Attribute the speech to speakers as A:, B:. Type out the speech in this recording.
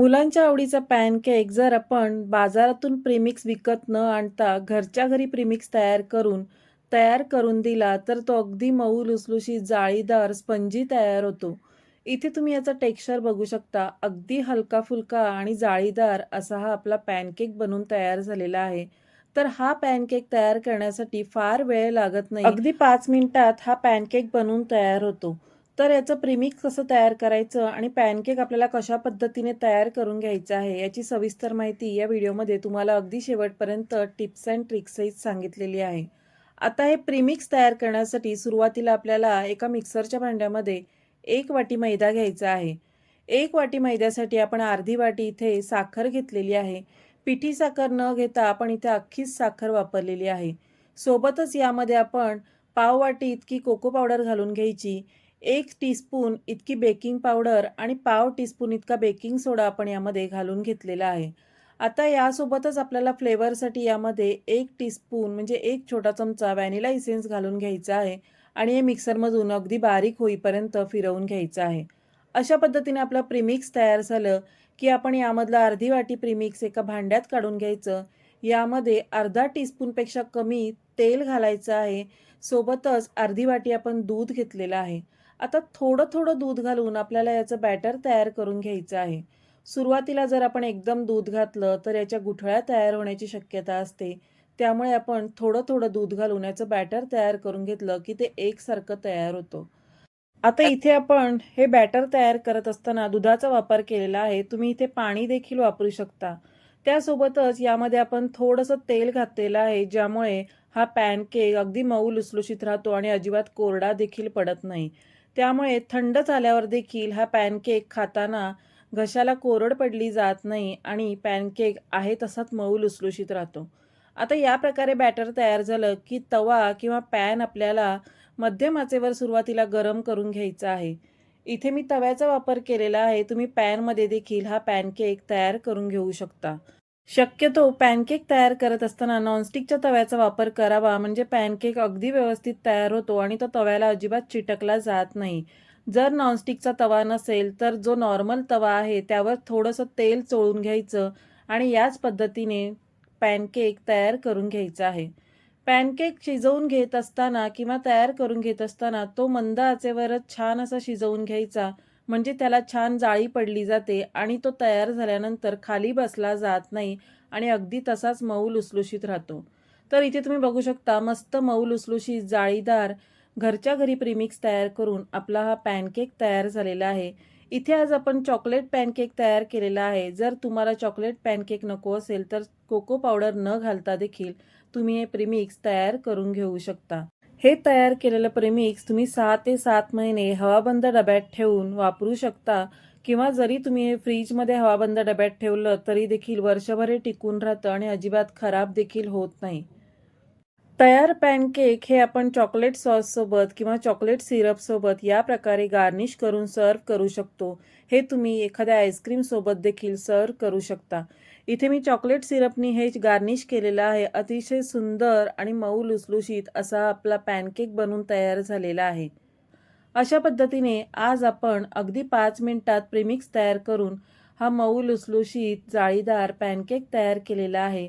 A: मुलांच्या आवडीचा पॅनकेक जर आपण बाजारातून प्रीमिक्स विकत न आणता घरच्या घरी प्रीमिक्स तयार करून तयार करून दिला तर तो अगदी मऊ लुसलुशी जाळीदार स्पंजी तयार होतो. इथे तुम्ही याचा टेक्स्चर बघू शकता. अगदी हलका फुलका आणि जाळीदार असा हा आपला पॅनकेक बनून तयार झालेला आहे. तर हा पॅनकेक तयार करण्यासाठी फार वेळ लागत नाही. अगदी पाच मिनिटात हा पॅनकेक बनवून तयार होतो. तर याचं प्रिमिक्स कसं तयार करायचं आणि पॅनकेक आपल्याला कशा पद्धतीने तयार करून घ्यायचं आहे याची सविस्तर माहिती या व्हिडिओमध्ये तुम्हाला अगदी शेवटपर्यंत टिप्स अँड ट्रिक्सही सांगितलेली आहे. आता हे प्रिमिक्स तयार करण्यासाठी सुरुवातीला आपल्याला एका मिक्सरच्या भांड्यामध्ये एक वाटी मैदा घ्यायचा आहे. एक वाटी मैद्यासाठी आपण अर्धी वाटी इथे साखर घेतलेली आहे. पिठी साखर न घेता आपण इथे अख्खीच साखर वापरलेली आहे. सोबतच यामध्ये आपण पाव वाटी इतकी कोको पावडर घालून घ्यायची. एक टीस्पून इतकी बेकिंग पावडर आणि पाव टीस्पून इतका बेकिंग सोडा आपण यामध्ये घालून घेतलेला आहे. आता यासोबतच आपल्याला फ्लेवरसाठी यामध्ये एक टीस्पून म्हणजे एक छोटा चमचा व्हॅनिला इसेन्स घालून घ्यायचा आहे आणि हे मिक्सरमधून अगदी बारीक होईपर्यंत फिरवून घ्यायचं आहे. अशा पद्धतीने आपलं प्रीमिक्स तयार झालं की आपण यामधलं अर्धी वाटी प्रीमिक्स एका भांड्यात काढून घ्यायचं. यामध्ये अर्धा टीस्पूनपेक्षा कमी तेल घालायचं आहे. सोबतच अर्धी वाटी आपण दूध घेतलेलं आहे. आता थोडं थोडं दूध घालून आपल्याला याचं बॅटर तयार करून घ्यायचं आहे. सुरुवातीला जर आपण एकदम दूध घातलं तर याच्या गुठळ्या तयार होण्याची शक्यता असते. त्यामुळे आपण थोडं थोडं दूध घालून याचं बॅटर तयार करून घेतलं की ते एकसारखं तयार होतं. आता इथे आपण हे बॅटर तयार करत असताना दुधाचा वापर केलेला आहे. तुम्ही इथे पाणी देखील वापरू शकता. त्यासोबतच यामध्ये आपण थोडंसं तेल घातलेलं आहे ज्यामुळे हा पॅनकेक अगदी मऊ लुसलुशीत राहतो आणि अजिबात कोरडा देखील पडत नाही. त्यामुळे थंड झाल्यावर देखील हा पॅनकेक खाताना घशाला कोरड पडली जात नाही आणि पॅनकेक आहे तसाच मऊ लुसलुशीत राहतो. आता या प्रकारे बॅटर तयार झालं की तवा किंवा पॅन आपल्याला मध्यम आचेवर सुरुवातीला गरम करून घ्यायचा आहे. इथे मी तव्याचा वापर केलेला आहे. तुम्ही पॅनमध्ये देखील हा पॅनकेक तयार करून घेऊ शकता. शक्यतो पॅनकेक तयार करत असताना नॉनस्टिकच्या तव्याचा वापर करावा. म्हणजे पॅनकेक अगदी व्यवस्थित तयार होतो आणि तो तव्याला अजिबात चिटकला जात नाही. जर नॉनस्टिकचा तवा नसेल तर जो नॉर्मल तवा आहे त्यावर थोडंसं तेल चोळून घ्यायचं आणि याच पद्धतीने पॅनकेक तयार करून घ्यायचा आहे. पॅनकेक शिजवून घेत असताना किंवा तयार करून घेत असताना तो मंद आचेवरच छान असा शिजवून घ्यायचा. म्हणजे त्याला छान जाळी पडली जाते आणि तो तयार झाल्यानंतर खाली बसला जात नाही आणि अगदी तसाच मऊ लुसलुशीत राहतो. तर इथे तुम्ही बघू शकता मस्त मऊ लुसलुशीत जाळीदार घरच्या घरी प्रिमिक्स तयार करून आपला हा पॅनकेक तयार झालेला आहे. इथे आज आपण चॉकलेट पॅनकेक तयार केलेला आहे. जर तुम्हाला चॉकलेट पॅनकेक नको असेल तर कोको पावडर न घालता देखील तुम्ही हे प्रिमिक्स तयार करून घेऊ शकता. हे तयार केलेलं प्रेमिक्स तुम्ही सहा ते सात महिने हवाबंद डब्यात ठेवून वापरू शकता. किंवा जरी तुम्ही हे फ्रीजमध्ये हवाबंद डब्यात ठेवलं तरी देखील वर्षभर हे टिकून राहतं आणि अजिबात खराब देखील होत नाही. तयार पॅनकेक हे आपण चॉकलेट सॉससोबत किंवा चॉकलेट सिरपसोबत या प्रकारे गार्निश करून सर्व करू शकतो. हे तुम्ही एखाद्या आईस्क्रीमसोबत देखील सर्व करू शकता. इथे मी चॉकलेट सिरपनी हे गार्निश केलेलं आहे. अतिशय सुंदर आणि मऊ लुसलुशीत असा आपला पॅनकेक बनून तयार झालेला आहे. अशा पद्धतीने आज आपण अगदी पाच मिनिटात प्रिमिक्स तयार करून हा मऊ लुसलुशीत जाळीदार पॅनकेक तयार केलेला आहे.